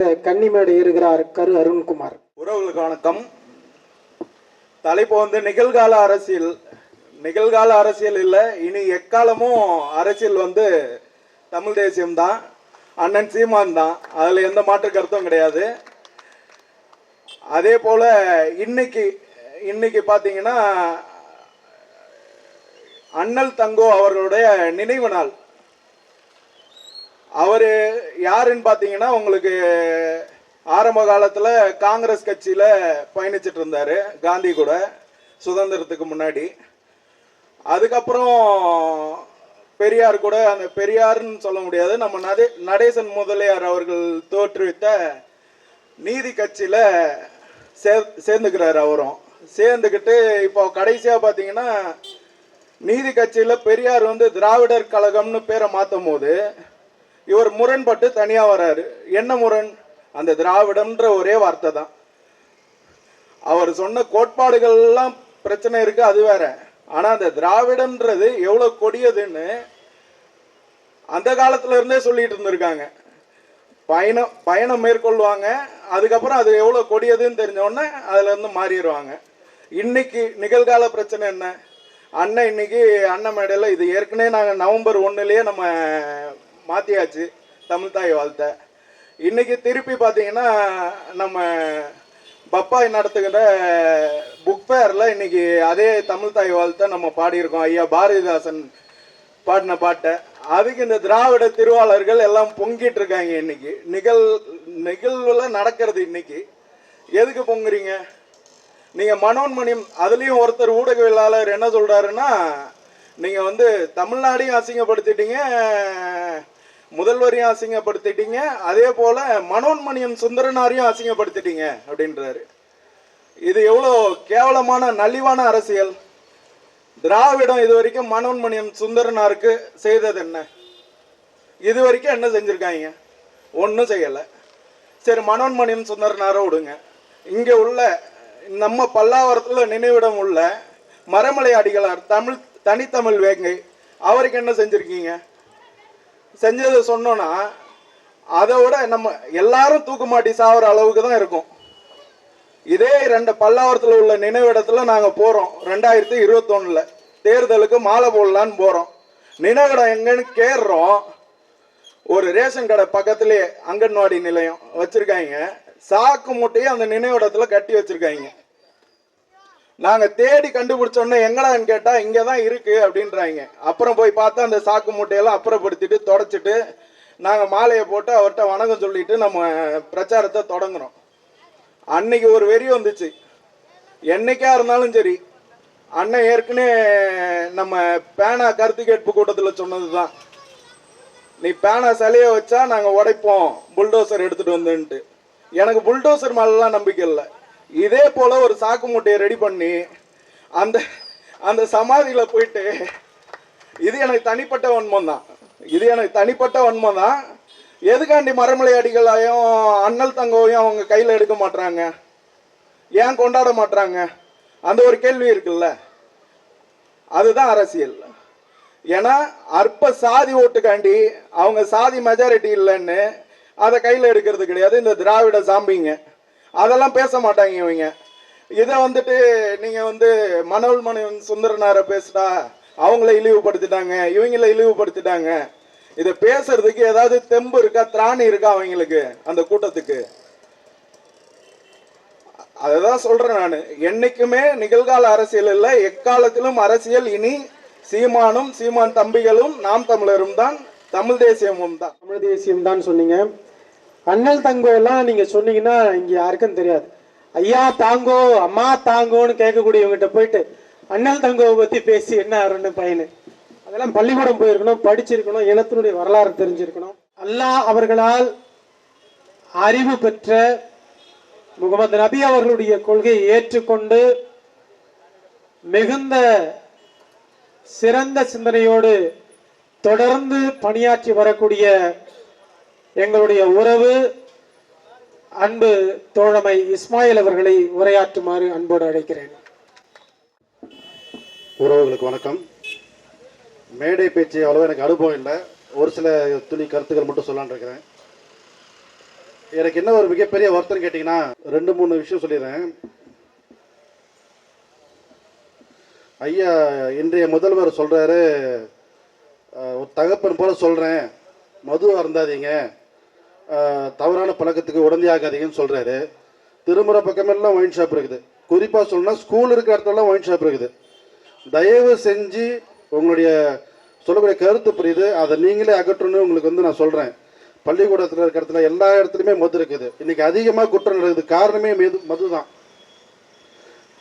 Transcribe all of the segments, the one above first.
கன்னிமேடு ஏறுகிறார் கரு அருண்குமார். உறவுகளுக்கு வணக்கம் தலைப்பு வந்து நிகழ்கால அரசியல். நிகழ்கால அரசியல் இல்லை இனி எக்காலமும் அரசியல் வந்து தமிழ் தேசியம் தான் அண்ணன் சீமான் தான் அதில் எந்த மாற்று கருத்தும் கிடையாது. அதே போல் இன்னைக்கு இன்னைக்கு பார்த்தீங்கன்னா அண்ணல் தங்கோ அவர்களுடைய நினைவு நாள். அவர் யாருன்னு பார்த்தீங்கன்னா உங்களுக்கு ஆரம்ப காலத்தில் காங்கிரஸ் கட்சியில் பயணிச்சிட்டு இருந்தார் காந்தி கூட சுதந்திரத்துக்கு முன்னாடி. அதுக்கப்புறம் பெரியார் கூட அந்த பெரியார்னு சொல்ல முடியாது நம்ம நடே நடேசன் முதலியார் அவர்கள் தோற்றுவித்த நீதி கட்சியில் சே சேர்ந்துக்கிறார் அவரும். சேர்ந்துக்கிட்டு இப்போ கடைசியாக பார்த்தீங்கன்னா நீதி கட்சியில் பெரியார் வந்து திராவிடர் கழகம்னு பேரை மாற்றும் போது இவர் முரண்பட்டு தனியாக வராரு. என்ன முரண்? அந்த திராவிடம்ன்ற ஒரே வார்த்தை தான். அவர் சொன்ன கோட்பாடுகள்லாம் பிரச்சனை இருக்கு அது வேற. ஆனால் அந்த திராவிடம்ன்றது எவ்வளவு கொடியதுன்னு அந்த காலத்துல இருந்தே சொல்லிட்டு இருந்திருக்காங்க. பயணம் பயணம் மேற்கொள்வாங்க. அதுக்கப்புறம் அது எவ்வளோ கொடியதுன்னு தெரிஞ்சோடனே அதுலேருந்து இருந்து மாறிடுவாங்க. இன்னைக்கு நிகழ்கால பிரச்சனை என்ன? அண்ணன் இன்னைக்கு அண்ணன் மேடையில் இது ஏற்கனவே நாங்கள் நவம்பர் ஒன்றுலேயே நம்ம மாற்றியாச்சு தமிழ் தாய் வாழ்த்த. இன்னைக்கு திருப்பி பார்த்தீங்கன்னா நம்ம பப்பாய் நடத்துகிற புக் ஃபேரில் இன்னைக்கு அதே தமிழ் தாய் நம்ம பாடியிருக்கோம். ஐயா பாரதிதாசன் பாடின பாட்டை. அதுக்கு இந்த திராவிட திருவாளர்கள் எல்லாம் பொங்கிட்டு இருக்காங்க இன்னைக்கு. நிகழ் நிகழ்வுல நடக்கிறது இன்னைக்கு. எதுக்கு பொங்குறீங்க? நீங்க மனோன்மணியம் அதுலயும் ஒருத்தர் ஊடகவியலாளர் என்ன சொல்றாருன்னா நீங்க வந்து தமிழ்நாடையும் அசிங்கப்படுத்திட்டீங்க. முதல்வரையும் அசிங்கப்படுத்திட்டீங்க. அதே போல மனோன்மணியம் சுந்தரனாரையும் அசிங்கப்படுத்திட்டீங்க அப்படின்றாரு. இது எவ்வளோ கேவலமான நலிவான அரசியல். திராவிடம் இது வரைக்கும் மனோன்மணியம் சுந்தரனாருக்கு செய்தது என்ன? இது வரைக்கும் என்ன செஞ்சுருக்காங்க? ஒன்றும் செய்யலை. சரி மனோன்மணியம் சுந்தரனாரை விடுங்க. இங்கே உள்ள நம்ம பல்லாவரத்தில் நினைவிடம் உள்ள மரமலை அடிகளார் தமிழ் தனித்தமிழ் வேங்கை அவருக்கு என்ன செஞ்சுருக்கீங்க? செஞ்சதை சொன்னோன்னா அதை விட நம்ம எல்லாரும் தூக்கு மாட்டி சாவர அளவுக்கு தான் இருக்கும். இதே ரெண்டு பல்லாவரத்தில் உள்ள நினைவிடத்தில் நாங்கள் போகிறோம் ரெண்டாயிரத்தி இருபத்தொன்னில் தேர்தலுக்கு மாலை போடலான்னு போகிறோம் நினைவிடம் எங்கன்னு கேடுறோம். ஒரு ரேஷன் கடை பக்கத்துலேயே அங்கன்வாடி நிலையம் வச்சுருக்காங்க. சாக்கு மூட்டையை அந்த நினைவிடத்தில் கட்டி வச்சுருக்காங்க. நாங்கள் தேடி கண்டுபிடிச்சோன்னே எங்கடான்னு கேட்டால் இங்கே தான் இருக்குது அப்படின்றாங்க. அப்புறம் போய் பார்த்தா அந்த சாக்கு மூட்டையெல்லாம் அப்புறப்படுத்திட்டு தொடச்சிட்டு நாங்கள் மாலையை போட்டு அவர்கிட்ட வணக்கம் சொல்லிட்டு நம்ம பிரச்சாரத்தை தொடங்குறோம். அன்னைக்கு ஒரு வெறி வந்துச்சு. என்னைக்கா இருந்தாலும் சரி அண்ணன் ஏற்கனவே நம்ம பேனா கருத்து கேட்பு கூட்டத்தில் சொன்னது தான் நீ பேனா சிலையை வச்சா நாங்கள் உடைப்போம் புல்டோசர் எடுத்துகிட்டு வந்துன்ட்டு. எனக்கு புல்டோசர் மேலாம் நம்பிக்கை இல்லை. இதே போல ஒரு சாக்கு மூட்டையை ரெடி பண்ணி அந்த அந்த சமாதியில் போயிட்டு இது எனக்கு தனிப்பட்ட வன்மம் தான். இது எனக்கு தனிப்பட்ட வன்மம் தான். எதுக்காண்டி மரமலை அடிகளாயும் அண்ணல் தங்கவையும் அவங்க கையில் எடுக்க மாட்டுறாங்க ஏன் கொண்டாட மாட்றாங்க? அந்த ஒரு கேள்வி இருக்குல்ல. அதுதான் அரசியல். ஏன்னா அற்ப சாதி ஓட்டுக்காண்டி அவங்க சாதி மெஜாரிட்டி இல்லைன்னு அதை கையில் எடுக்கிறது கிடையாது. இந்த திராவிட சாம்பிங்க. அதெல்லாம் பேச மாட்டாங்க இவங்க. இதை வந்துட்டு நீங்கள் வந்து மனோல் மணிவன் சுந்தரனாரை பேசுடா அவங்கள இழிவுபடுத்திட்டாங்க இவங்கள இழிவுபடுத்திட்டாங்க. இதை பேசுறதுக்கு ஏதாவது தெம்பு இருக்கா திராணி இருக்கா அவங்களுக்கு அந்த கூட்டத்துக்கு? அதுதான் சொல்றேன் நான். என்னைக்குமே நிகழ்கால அரசியல் இல்லை எக்காலத்திலும் அரசியல் இனி சீமானும் சீமான் தம்பிகளும் நாம் தமிழரும் தான் தமிழ் தேசியமும் தான். தமிழ் தேசியம் தான் சொன்னீங்க. அண்ணல் தங்கோ எல்லாம் நீங்க சொன்னீங்கன்னா இங்க யாருக்கும் தெரியாது. ஐயா தாங்கோ அம்மா தாங்கோன்னு கேட்கக்கூடியவங்ககிட்ட போயிட்டு அண்ணல் தங்கோவை பத்தி பேசி என்ன ஆறுன்னு பையனு. அதெல்லாம் பள்ளிக்கூடம் போயிருக்கணும் படிச்சிருக்கணும் இனத்தினுடைய வரலாறு தெரிஞ்சிருக்கணும். அல்லாஹ் அவர்களால் அறிவு பெற்ற முகமது நபி அவர்களுடைய கொள்கையை ஏற்றுக்கொண்டு மிகுந்த சிறந்த சிந்தனையோடு தொடர்ந்து பணியாற்றி வரக்கூடிய எங்களுடைய உறவு அன்பு தோழமை இஸ்மாயில் அவர்களை உரையாற்றுமாறு அன்போடு அழைக்கிறேன். உறவுகளுக்கு வணக்கம். மேடை பேச்சு அவ்வளோ எனக்கு அனுபவம் இல்லை. ஒரு சில துளி கருத்துக்கள் மட்டும் சொல்லலான்னு இருக்கிறேன். எனக்கு என்ன ஒரு மிகப்பெரிய வருத்தம் கேட்டிங்கன்னா ரெண்டு மூணு விஷயம் சொல்லிடுறேன். ஐயா இன்றைய முதல்வர் சொல்கிறாரு ஒரு தகப்பன் போல சொல்கிறேன் மது அருந்தாதீங்க தவறான பழக்கத்துக்கு உடந்தையாகாதீங்கன்னு சொல்கிறாரு திருமுறை பக்கமெல்லாம் ஒயின் ஷாப் இருக்குது. குறிப்பாக சொல்லணும்னா ஸ்கூல் இருக்கிற இடத்துலலாம் ஒயின் ஷாப் இருக்குது. தயவு செஞ்சு உங்களுடைய சொல்லக்கூடிய கருத்து புரியுது. அதை நீங்களே அகற்றணும்னு உங்களுக்கு வந்து நான் சொல்கிறேன் பள்ளிக்கூடத்தில் இருக்கிற இடத்துல எல்லா இடத்துலையுமே மது இருக்குது. இன்றைக்கி அதிகமாக குற்றம் நடக்குது. காரணமே மது மது தான்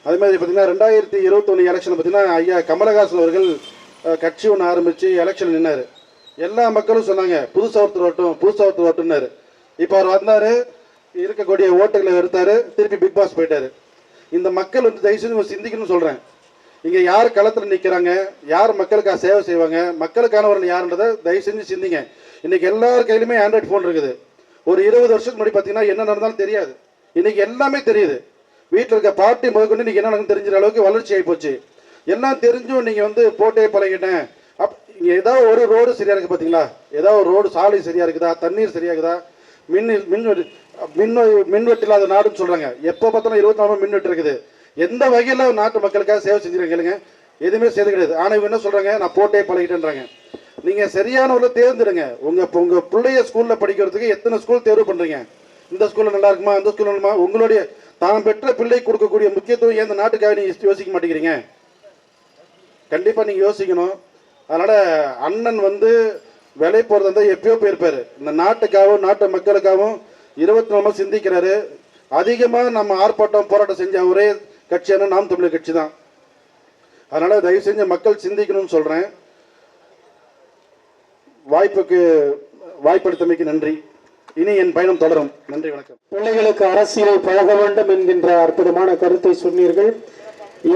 அதே மாதிரி பார்த்தீங்கன்னா ரெண்டாயிரத்தி இருபத்தொன்று எலெக்ஷன் பார்த்தீங்கன்னா ஐயா கமலஹாசன் அவர்கள் கட்சி ஒன்று ஆரம்பித்து எலெக்ஷன் நின்னார். எல்லா மக்களும் சொன்னாங்க புதுசாக ஒருத்தர் ஓட்டும் புதுசாக ஒருத்தர் ஓட்டுனாரு இப்போ அவர் வந்தார் இருக்கக்கூடிய ஓட்டுகளை எடுத்தாரு திருப்பி பிக் பாஸ் போயிட்டாரு. இந்த மக்கள் வந்து தயவு செஞ்சு சிந்திக்கணும்னு சொல்கிறேன் இங்கே யார் களத்தில் நிற்கிறாங்க யார் மக்களுக்காக சேவை செய்வாங்க மக்களுக்கானவர்கள் யாருன்றதை தயவு செஞ்சு சிந்திங்க. இன்னைக்கு எல்லார் கையிலுமே ஆண்ட்ராய்ட் ஃபோன் இருக்குது. ஒரு இருபது வருஷத்துக்கு முன்னாடி பார்த்தீங்கன்னா என்ன நடந்தாலும் தெரியாது. இன்னைக்கு எல்லாமே தெரியுது. வீட்டில் இருக்க பார்ட்டி முதற்கொண்டு இன்னைக்கு என்ன நடக்குன்னு தெரிஞ்சுற அளவுக்கு வளர்ச்சி ஆகி போச்சு. எல்லாம் தெரிஞ்சும் நீங்கள் வந்து போட்டே பழகிட்டேன். இங்கே ஏதாவது ஒரு ரோடு சரியா இருக்கு பார்த்தீங்களா ஏதாவது ஒரு ரோடு சாலை சரியா இருக்குதா? தண்ணீர் சரியா இருக்குதா? மின் மின் மின் மின்வெட்டு இல்லாத நாடுன்னு சொல்றாங்க. எப்போ பார்த்தாலும் இருபத்தி நாலு மின்வெட்டு இருக்குது. எந்த வகையில் நாட்டு மக்களுக்காக சேவை செஞ்சிருக்கீங்க கேளுங்க. எதுவுமே செய்து கிடையாது. ஆனால் இவங்க என்ன சொல்றாங்க? நான் போட்டே பழகிட்டேன்றாங்க. நீங்க சரியானவர்களை தேர்ந்தெடுங்க. உங்க உங்க பிள்ளைய ஸ்கூல்ல படிக்கிறதுக்கு எத்தனை ஸ்கூல் தேர்வு பண்றீங்க? இந்த ஸ்கூலில் நல்லா இருக்குமா? அந்த ஸ்கூல்ல நல்லா உங்களுடைய தான் பெற்ற பிள்ளை கொடுக்கக்கூடிய முக்கியத்துவம் ஏன் இந்த நாட்டுக்காக நீங்க யோசிக்க மாட்டேங்கிறீங்க? கண்டிப்பாக நீங்கள் யோசிக்கணும். அதனால் அண்ணன் வந்து விலை போகிறது வந்து எப்பயோ போயிருப்பாரு. இந்த நாட்டுக்காகவும் நாட்டு மக்களுக்காகவும் இருபத்தி நாலு சிந்திக்கிறாரு. அதிகமாக நம்ம ஆர்ப்பாட்டம் போராட்டம் செஞ்ச ஒரே கட்சியான நாம் தமிழர் கட்சி தான். அதனால் தயவு செஞ்சு மக்கள் சிந்திக்கணும்னு சொல்கிறேன் வாய்ப்புக்கு வாய்ப்படுத்தமைக்கு நன்றி. இனி என் பயணம் தொடரும். நன்றி வணக்கம். பிள்ளைகளுக்கு அரசியலை பழக வேண்டும் என்கின்ற அற்புதமான கருத்தை சொன்னீர்கள்.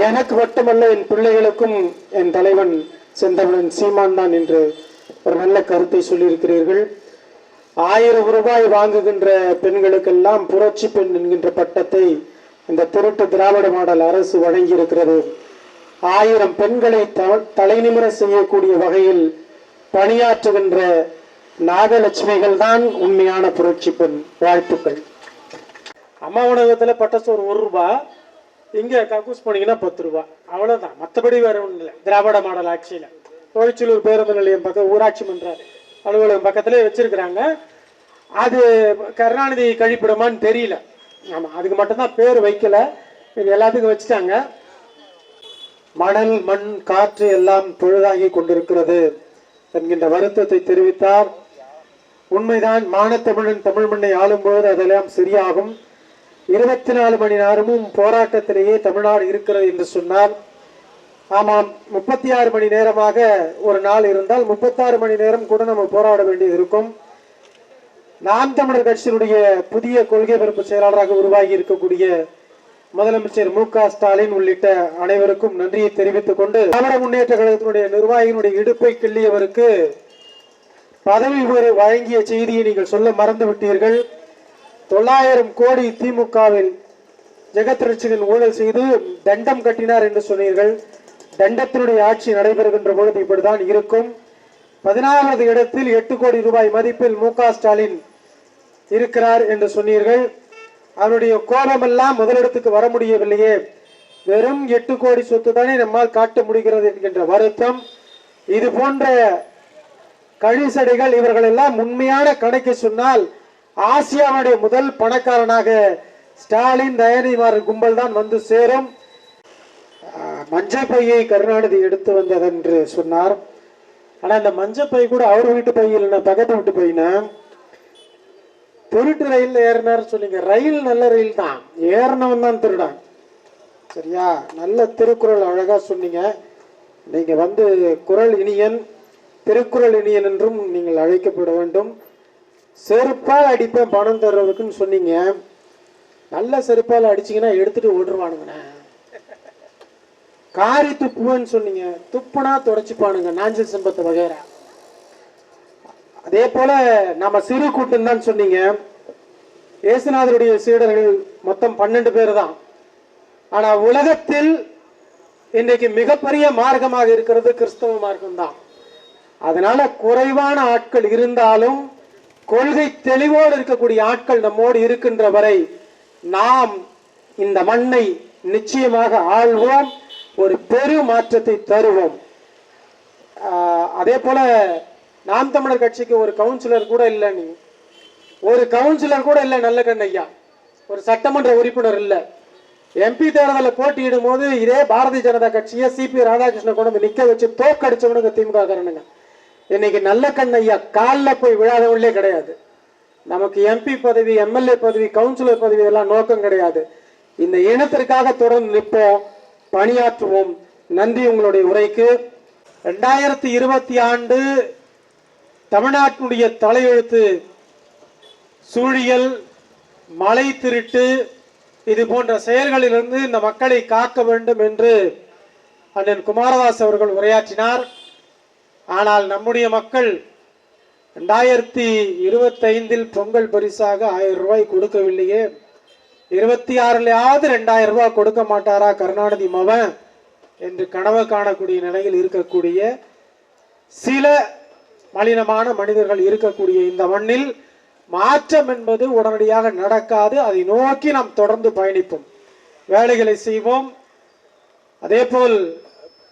எனக்கு மட்டுமல்ல என் பிள்ளைகளுக்கும் என் தலைவன் செந்தமிழன் சீமான் தான் என்று ஒரு நல்ல கருத்தை சொல்லியிருக்கிறீர்கள். ஆயிரம் ரூபாய் வாங்குகின்ற பெண்களுக்கெல்லாம் புரட்சி பெண் என்கின்ற பட்டத்தை இந்த திருட்டு திராவிட மாடல் அரசு வழங்கியிருக்கிறது. ஆயிரம் பெண்களை த- தலைநிமிர செய்யக்கூடிய வகையில் பணியாற்றுகின்ற நாகலட்சுமிகள் தான் உண்மையான புரட்சி பெண். வாழ்த்துக்கள். அம்மா உணவகத்தில் பட்டசோறு ஒரு ரூபாய் இங்கே கக்கூஸ் போனீங்கன்னா பத்து ரூபா. அவ்வளோதான் மற்றபடி வேற ஒன்றும் இல்லை. திராவிட மாடல் ஆட்சியில். தொழிற்சூலூர் பேருந்து நிலையம் பக்கம் ஊராட்சி மன்ற அலுவலகம் பக்கத்திலே வச்சிருக்கிறாங்க. அது கருணாநிதி கழிப்பிடமான்னு தெரியல. ஆமாம் அதுக்கு மட்டும்தான் பேர் வைக்கல. இது எல்லாத்துக்கும் வச்சுட்டாங்க. மணல் மண் காற்று எல்லாம் பொழுதாகி கொண்டிருக்கிறது என்கின்ற வருத்தத்தை தெரிவித்தார். உண்மைதான் மானத்தமிழன் தமிழ் மண்ணை ஆளும்போது அதெல்லாம் சரியாகும். இருபத்தி நாலு மணி நேரமும் போராட்டத்திலேயே தமிழ்நாடு இருக்கிறது என்று சொன்னார் ஆமாம் முப்பத்தி ஆறு மணி நேரமாக ஒரு நாள் இருந்தால் முப்பத்தாறு மணி நேரம் கூட நம்ம போராட வேண்டியது இருக்கும். நாம் தமிழர் கட்சியினுடைய புதிய கொள்கை பரப்பு செயலாளராக உருவாகி இருக்கக்கூடிய முதலமைச்சர் மு க ஸ்டாலின் உள்ளிட்ட அனைவருக்கும் நன்றியை தெரிவித்துக் கொண்டு தமிழக முன்னேற்ற கழகத்தினுடைய நிர்வாகியினுடைய இடுப்பை கிள்ளியவருக்கு பதவி உயர்வு வழங்கிய செய்தியை நீங்கள் சொல்ல மறந்து விட்டீர்கள் தொள்ளாயிரம் கோடி திமுகவில் ஜெகத் ரட்சகன் ஊழல் செய்து தண்டம் கட்டினார் என்று சொன்னீர்கள். தண்டத்தினுடைய ஆட்சி நடைபெறுகின்ற பொழுது இப்படிதான் இருக்கும். பதினாறாவது இடத்தில் எட்டு கோடி ரூபாய் மதிப்பில் மு ஸ்டாலின் இருக்கிறார் என்று சொன்னீர்கள். அவருடைய கோபமெல்லாம் முதலிடத்துக்கு வர முடியவில்லையே. வெறும் எட்டு கோடி சொத்து தானே நம்மால் காட்ட முடிகிறது என்கின்ற வருத்தம். இது போன்ற கழிசடைகள் இவர்கள் எல்லாம் உண்மையான கணக்கை சொன்னால் ஆசியாவுடைய முதல் பணக்காரனாக ஸ்டாலின் தயனிமார் கும்பல் தான் வந்து சேரும். மஞ்சள் பையை கருணாநிதி எடுத்து வந்தது என்று சொன்னார். ஆனால் இந்த மஞ்சள் பை கூட அவர் வீட்டு பை இல்லைன்னா பக்கத்து வீட்டு பையனா திருட்டு ரயில் ஏறினார் சொன்னீங்க ரயில் நல்ல ரயில் தான். ஏறினவன் தான் திருடான். சரியா? நல்ல திருக்குறள் அழகா சொன்னீங்க. நீங்க வந்து குறள் இனியன் திருக்குறள் இனியன் என்றும் நீங்கள் அழைக்கப்பட வேண்டும். செருப்பால் அடிப்பேன் பணம் தர்றவருக்குன்னு சொன்னீங்க. நல்ல செருப்பால் அடிச்சீங்கன்னா எடுத்துட்டு ஓடுருவானுங்கண்ணே. காரி துப்புவேன்னு சொன்னீங்க. துப்புனா தொடச்சிப்பானுங்க நாஞ்சல் சம்பத்தை வகைரா அதே போல நம்ம சிறு கூட்டம் தான் சொன்னீங்க. இயேசுநாதருடைய சீடர்கள் மொத்தம் பன்னெண்டு பேர் தான் ஆனா உலகத்தில் இன்றைக்கு மிகப்பெரிய மார்க்கமாக இருக்கிறது கிறிஸ்தவ மார்க்கம் தான் அதனால குறைவான ஆட்கள் இருந்தாலும் கொள்கை தெளிவோடு இருக்கக்கூடிய ஆட்கள் நம்மோடு இருக்கின்ற வரை நாம் இந்த மண்ணை நிச்சயமாக ஆள்வோம் ஒரு பெரு மாற்றத்தை தருவோம். அதே போல நாம் தமிழர் கட்சிக்கு ஒரு கவுன்சிலர் கூட இல்லை நீ. ஒரு கவுன்சிலர் கூட இல்லை நல்ல கண்ணையா ஒரு சட்டமன்ற உறுப்பினர் இல்லை. எம்பி தேர்தலில் போட்டியிடும் போது இதே பாரதிய ஜனதா கட்சியை சிபி ராதாகிருஷ்ணன் கொண்டு நிக்க வச்சு தோக்கடிச்சவனுங்க திமுக காரணங்க இன்னைக்கு நல்ல கண்ணையா காலில் போய் விழாதவங்களே கிடையாது. நமக்கு எம்பி பதவி எம்எல்ஏ பதவி கவுன்சிலர் பதவி இதெல்லாம் நோக்கம் கிடையாது. இந்த இனத்திற்காக தொடர்ந்து நிற்போம் பணியாற்றுவோம். நன்றி உங்களுடைய உரைக்கு. ரெண்டாயிரத்தி இருபத்தி ஆண்டு தமிழ்நாட்டினுடைய தலையெழுத்து சூழியல் மலை திருட்டு இது போன்ற செயல்களிலிருந்து இந்த மக்களை காக்க வேண்டும் என்று அண்ணன் குமாரதாஸ் அவர்கள் உரையாற்றினார். ஆனால் நம்முடைய மக்கள் ரெண்டாயிரத்தி இருபத்தைந்தில் பொங்கல் பரிசாக ஆயிரம் ரூபாய் கொடுக்கவில்லையே. இருபத்தி ஆறுலயாவது ரெண்டாயிரம் ரூபாய் கொடுக்க மாட்டாரா கருணாநிதி மவன் என்று கனவு காணக்கூடிய நிலையில் இருக்கக்கூடிய சில மலினமான மனிதர்கள் இருக்கக்கூடிய இந்த மண்ணில் மாற்றம் என்பது உடனடியாக நடக்காது. அதை நோக்கி நாம் தொடர்ந்து பயணிப்போம். வேலைகளை செய்வோம். அதேபோல்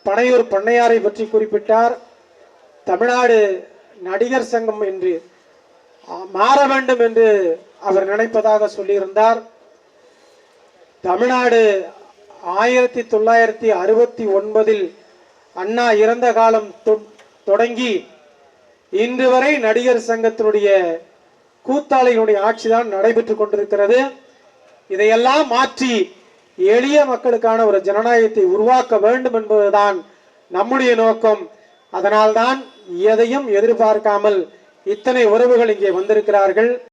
பனையூர் பண்ணையாரை பற்றி குறிப்பிட்டார். தமிழ்நாடு நடிகர் சங்கம் என்று மாற வேண்டும் என்று அவர் நினைப்பதாக சொல்லியிருந்தார். தமிழ்நாடு ஆயிரத்தி தொள்ளாயிரத்தி அறுபத்தி ஒன்பதில் அண்ணா இறந்த காலம் தொ- தொடங்கி இன்று வரை நடிகர் சங்கத்தினுடைய கூத்தாளிகளுடைய ஆட்சிதான் நடைபெற்றுக் கொண்டிருக்கிறது. இதையெல்லாம் மாற்றி எளிய மக்களுக்கான ஒரு ஜனநாயகத்தை உருவாக்க வேண்டும் என்பதுதான் நம்முடைய நோக்கம். அதனால்தான் எதையும் எதிர்பார்க்காமல் இத்தனை உறவுகள் இங்கே வந்திருக்கிறார்கள்.